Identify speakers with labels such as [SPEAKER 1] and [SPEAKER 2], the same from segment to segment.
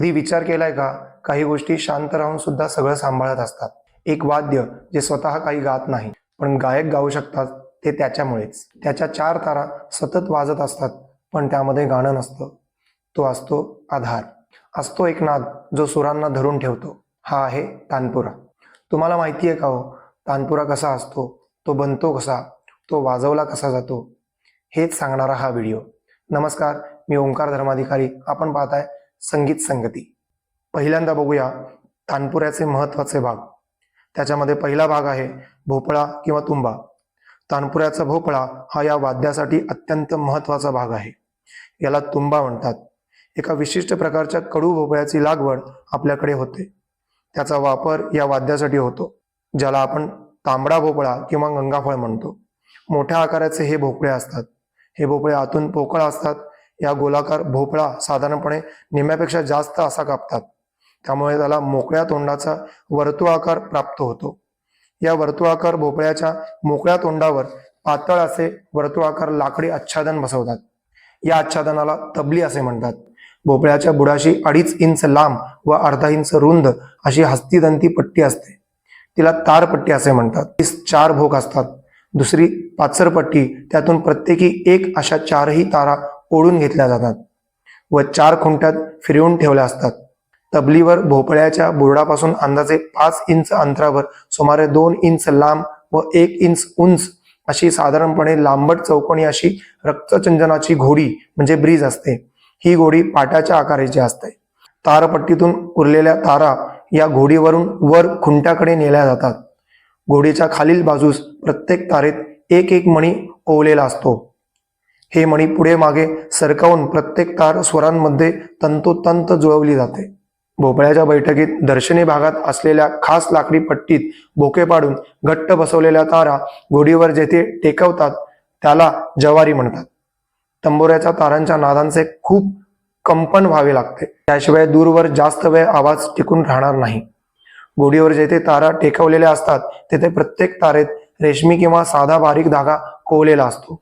[SPEAKER 1] कधी विचार केलाय का? काही गोष्टी शांत राहून सुद्धा सगळं सांभाळत असतात. एक वाद्य जे स्वतः काही गात नाही पण गायक गाऊ शकतात ते त्याच्यामुळेच. त्याच्या चार तारा सतत वाजत असतात पण त्यामध्ये गाणं नसतं. तो असतो आधार. असतो एक नाद जो सुरांना धरून ठेवतो. हा आहे तानपुरा. तुम्हाला माहिती आहे का हो? तानपुरा कसा असतो? तो बनतो कसा? तो वाजवला कसा जातो? हेच सांगणारा हा व्हिडिओ. नमस्कार मी ओंकार धर्माधिकारी. आपण पाहताय संगीत संगती. पहिल्यांदा बघूया तानपुऱ्याचे महत्त्वाचे भाग. त्याच्यामध्ये पहिला भाग आहे भोपळा किंवा तुंबा. तानपुऱ्याचा भोपळा हा या वाद्यासाठी अत्यंत महत्त्वाचा भाग आहे. याला तुंबा म्हणतात. एका विशिष्ट प्रकारच्या कडू भोपळ्याची लागवड आपल्याकडे होते. त्याचा वापर या वाद्यासाठी होतो ज्याला आपण तांबडा भोपळा किंवा गंगाफळ म्हणतो. मोठ्या आकाराचे हे भोपळे असतात. हे भोपळे आतून पोकळ असतात या गोलाकार भोपळा साधारणपणे निम्म्यापेक्षा जास्त असा कापतात. त्यामुळे त्याला मोकळ्या तोंडाचा वर्तुळाकार प्राप्त होतो. या वर्तुळाकार भोपळ्याच्या मोकळ्या तोंडावर पातळ असे वर्तुळाकार लाकडी आच्छादन बसवतात. या आच्छादनाला तबली असे म्हणतात. भोपळ्याच्या बुडाशी अडीच इंच लांब व अर्धा इंच रुंद अशी हस्तीदंती पट्टी असते. तिला तारपट्टी असे म्हणतात. चार भोक असतात. दुसरी पाचरपट्टी त्यातून प्रत्येकी एक अशा चारही तारा ओढून घेतल्या जातात व चार खुंट्यात फिरवून ठेवल्या असतात. तबलीवर भोपळ्याच्या बुरडापासून अंदाजे पाच इंच अंतरावर सुमारे दोन इंच लांब व एक इंच उंच अशी साधारणपणे लांबट चौकोनी अशी रक्तचंदनाची घोडी म्हणजे ब्रीज असते. ही घोडी पाट्याच्या आकाराची असते. तारपट्टीतून उरलेल्या तारा या घोडीवरून वर खुंट्याकडे नेल्या जातात. घोडीच्या खालील बाजूस प्रत्येक तारेत एक एक मणी ओवलेला असतो. हे मणी पुढे मागे सरकावून प्रत्येक तार स्वरांमध्ये तंतोतंत जुळवली जाते. भोपळ्याच्या बैठकीत दर्शनी भागात असलेल्या खास लाकडी पट्टीत बोके पाडून घट्ट बसवलेल्या तारा घोडीवर जेथे टेकवतात त्याला जवारी म्हणतात. तंबोऱ्याच्या तारांच्या नादांचे खूप कंपन व्हावे लागते. त्याशिवाय दूरवर जास्त वेळ आवाज टिकून राहणार नाही. घोडीवर जेथे तारा टेकवलेल्या असतात तेथे प्रत्येक तारेत रेशमी किंवा साधा बारीक धागा कोवलेला असतो.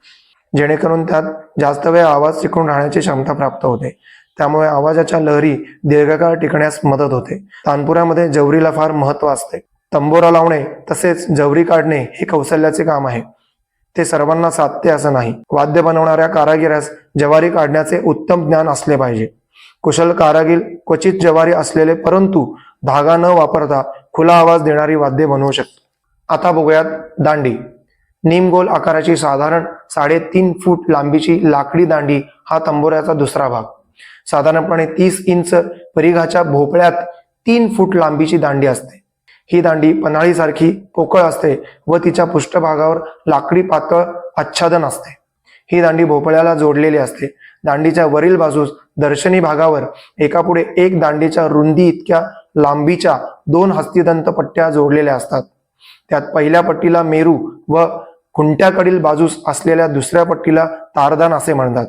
[SPEAKER 1] जेणेकरून त्यात जास्त वेळ आवाज टिकून राहण्याची क्षमता प्राप्त होते. त्यामुळे आवाजाच्या लहरी दीर्घकाळ टिकण्यास मदत होते. तानपुरामध्ये जवरीला फार महत्त्व असते. तंबोरा लावणे तसेच जवरी काढणे हे कौशल्याचे काम आहे. ते सर्वांना साधते असं नाही. वाद्य बनवणाऱ्या कारागिरास जवारी काढण्याचे उत्तम ज्ञान असले पाहिजे. कुशल कारागीर क्वचित जवारी असलेले परंतु धागा न वापरता खुला आवाज देणारी वाद्य बनवू शकतो. आता बघूयात दांडी. निमगोल आकाराची साधारण साडेतीन फूट लांबीची लाकडी दांडी हा तंबोऱ्याचा दुसरा भाग. साधारणपणे तीस इंच परिघाच्या भोपळ्यात तीन फूट लांबीची दांडी असते. ही दांडी पन्हाळीसारखी पोकळ असते व तिच्या पृष्ठभागावर लाकडी पातळ आच्छादन असते. ही दांडी भोपळ्याला जोडलेली असते. दांडीच्या वरील बाजूस दर्शनी भागावर एकापुढे एक दांडीच्या रुंदी इतक्या लांबीच्या दोन हस्तिदंत पट्ट्या जोडलेल्या असतात. त्यात पहिल्या पट्टीला मेरू व खुंट्याकडील बाजूस असलेल्या दुसऱ्या पट्टीला तारदान असे म्हणतात.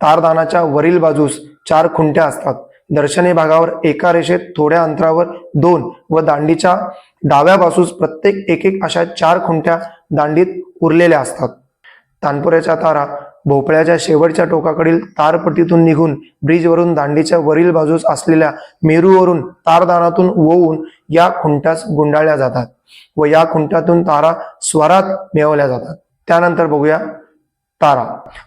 [SPEAKER 1] तारदानाच्या वरील बाजूस चार खुंट्या असतात. दर्शनी भागावर एका रेषेत थोड्या अंतरावर दोन व दांडीच्या डाव्या बाजूस प्रत्येक एक एक अशा चार खुंट्या दांडीत उरलेल्या असतात. तानपुऱ्याच्या तारा भोपळ्याच्या शेवटच्या टोकाकडील तारपट्टीतून निघून ब्रिजवरून दांडीच्या वरील बाजूस असलेल्या मेरूवरून तारदानातून वळून या खुंट्यास गुंडाळल्या जातात. व या खुंट्यातून तारा स्वरात मिळवल्या जातात. त्यानंतर बघूया तारा.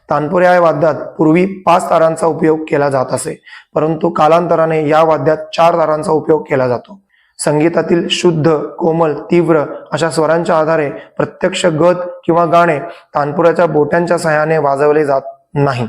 [SPEAKER 1] तानपुऱ्या या वाद्यात पूर्वी पाच तारांचा उपयोग केला जात असे परंतु कालांतराने या वाद्यात चार तारांचा उपयोग केला जातो. संगीतातील शुद्ध कोमल तीव्र अशा स्वरांच्या आधारे प्रत्यक्ष गत किंवा गाणे तानपुराच्या बोट्यांच्या सहाय्याने वाजवले जात नाही.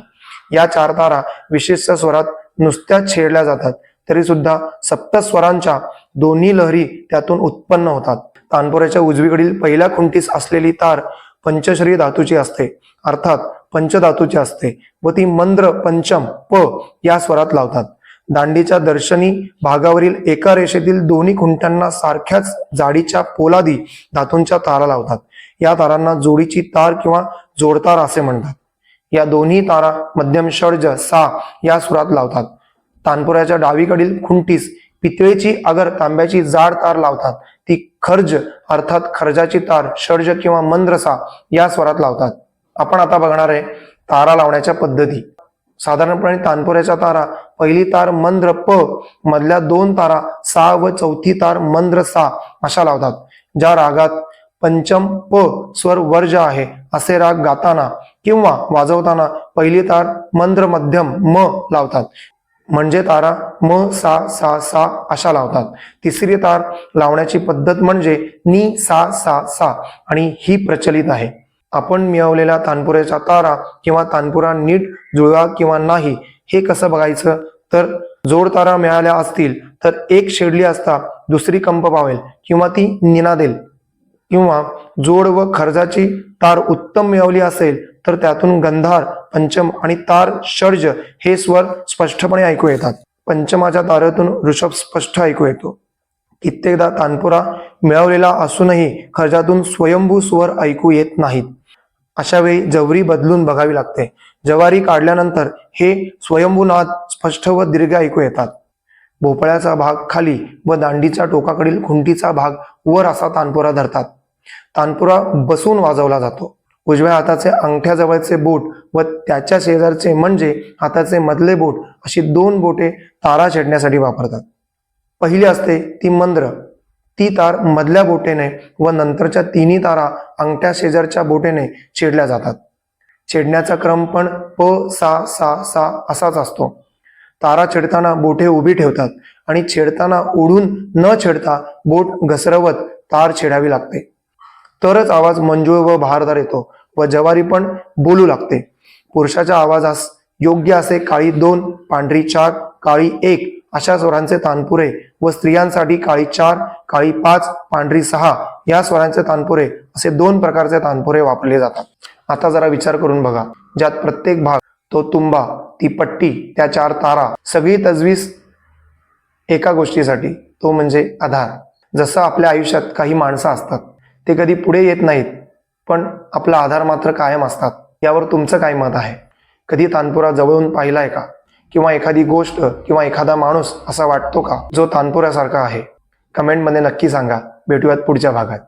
[SPEAKER 1] या चार तारा विशिष्ट स्वरात नुसत्याच छेडल्या जातात तरी सुद्धा सप्तस्वरांच्या दोन्ही लहरी त्यातून उत्पन्न होतात. तानपुराच्या उजवीकडील पहिल्या खुंटीस असलेली तार पंचश्री धातूची असते. अर्थात पंचधातूची असते व ती मंद्र पंचम प या स्वरात लावतात. दांडीच्या दर्शनी भागावरील एका रेषेतील दोन्ही खुंट्यांना सारख्याच जाडीच्या पोलादी धातूंच्या तारा लावतात. या तारांना जोडीची तार किंवा जोडतार असे म्हणतात. या दोन्ही तारा मध्यम षडज सा या सुरात लावतात. तानपुराच्या डावीकडील खुंटीस पितळेची अगर तांब्याची जाड तार लावतात. ती खर्ज अर्थात खर्जाची तार षड्ज किंवा मंद्रसा या स्वरात लावतात. आपण आता बघणार आहे तारा लावण्याच्या पद्धती. साधारणपणे तानपुऱ्याच्या तारा पहिली तार मंद्र प मधल्या दोन तारा सा व चौथी तार मंद्र सा अशा लावतात. ज्या रागात पंचम प स्वर वर्ज आहे असे राग गाताना किंवा वाजवताना पहिली तार मंद्र मध्यम म लावतात. म्हणजे तारा म सा सा सा अशा लावतात. तिसरी तार लावण्याची पद्धत म्हणजे नी सा सा सा आणि ही प्रचलित आहे. आपण मिळवलेल्या तानपुऱ्याच्या तारा किंवा तानपुरा नीट जुळवा किंवा नाही हे कसं बघायचं? तर जोड तारा मिळाल्या असतील तर एक शेडली असता दुसरी कंप पावेल किंवा ती निनादेल किंवा जोड व खर्जाची तार उत्तम मिळवली असेल तर त्यातून गंधार पंचम आणि तार षड्ज हे स्वर स्पष्टपणे ऐकू येतात. पंचमाच्या तारातून ऋषभ स्पष्ट ऐकू येतो. कित्येकदा तानपुरा मिळवलेला असूनही खर्जातून स्वयंभू स्वर ऐकू येत नाहीत. अशा वेळी जवरी बदलून बघावी लागते. जवारी काढल्यानंतर हे स्वयंभूनाद स्पष्ट व दीर्घ ऐकू येतात. भोपळ्याचा भाग खाली व दांडीच्या टोकाकडील खुंटीचा भाग वर असा तानपुरा धरतात. तानपुरा बसून वाजवला जातो. उजव्या हाताचे अंगठ्याजवळचे बोट व त्याच्या शेजारचे म्हणजे हाताचे मधले बोट अशी दोन बोटे तारा छेडण्यासाठी वापरतात. पहिली असते ती मंद्र. ती तार मधल्या बोटेने व नंतरच्या तिन्ही तारा अंगठ्या शेजारच्या बोटेने छेडल्या जातात. छेडण्याचा क्रम पण प सा सा सा असाच असतो. तारा छेडताना बोटे उभी ठेवतात आणि छेडताना ओढून न छेडता बोट घसरवत तार छेडावी लागते. तरच आवाज मंजूळ व बहारदार येतो. व जवारी पण बोलू लागते. पुरुषाच्या आवाजास योग्य असे काळी दोन पांढरी चार काळी एक अशा स्वरांचे तानपुरे व स्त्रियांसाठी काळी चार काळी पाच पांढरी सहा या स्वरांचे तानपुरे असे दोन प्रकारचे तानपुरे वापरले जातात. आता जरा विचार करून बघा. ज्यात प्रत्येक भाग तो तुंबा ती पट्टी त्या चार तारा सगळी तजवीज एका गोष्टीसाठी तो म्हणजे आधार. जसं आपल्या आयुष्यात काही माणसं असतात ते कधी पुढे येत नाहीत पण आपला आधार मात्र कायम असतात. यावर तुमचं काय मत आहे? कधी तानपुरा जवळून पाहिलाय का? किंवा एखादी गोष्ट किंवा एखादा माणूस असा वाटतो का जो तानपुरासारखा आहे? कमेंटमध्ये नक्की सांगा. भेटूयात पुढच्या भागात.